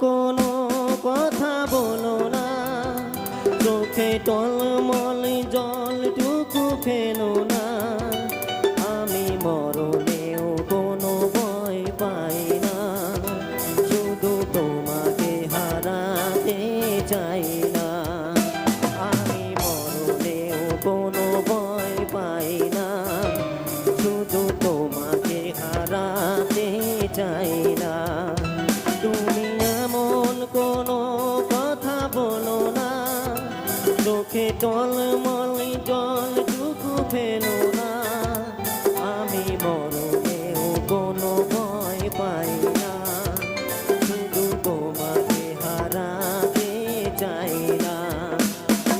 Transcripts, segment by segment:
কোনো কথা বলো না। চোখে টলমল, জলটুকু ফেলো না। আমি মরণেও কোনো ভয় পাই না। শুধু তোমাকে হারাতে চাই না। আমি মরণেও কোনো ভয় পাই না। শুধু তোমাকে হারাতে চাই না। চোখে টলমল জলটুকু ফেলো না। আমি মরণেও কোনো ভয় পাই না। শুধু তোমাকে হারাতে চাই না।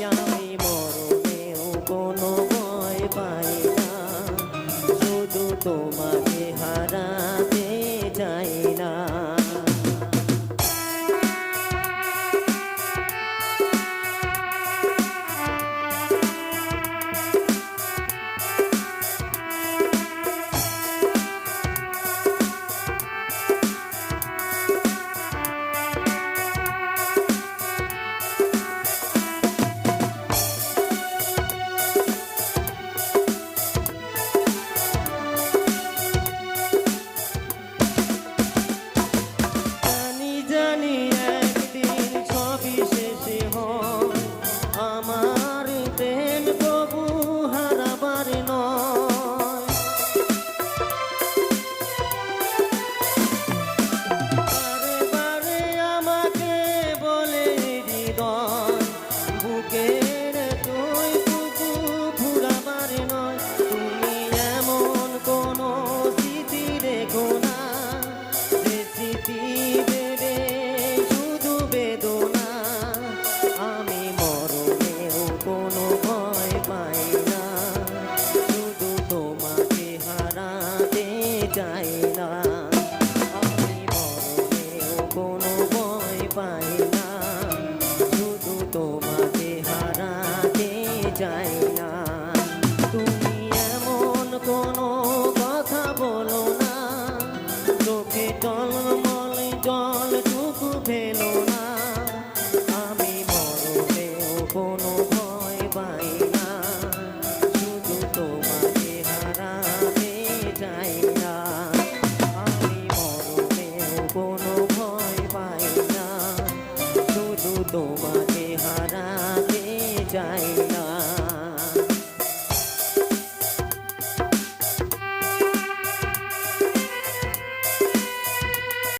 আমি মরণেও কোনো ভয় পাই না। শুধু তোমাকে চাই না তুমি এমন কোনো কথা বলো না। চোখে টলমল জলটুকু ফেলো না। আমি মরণেও কোনো ভয় পাই না। শুধু তোমাকে হারাতে চাই না। আমি মরণেও কোনো ভয় পাই না। শুধু তোমাকে হারাতে চাই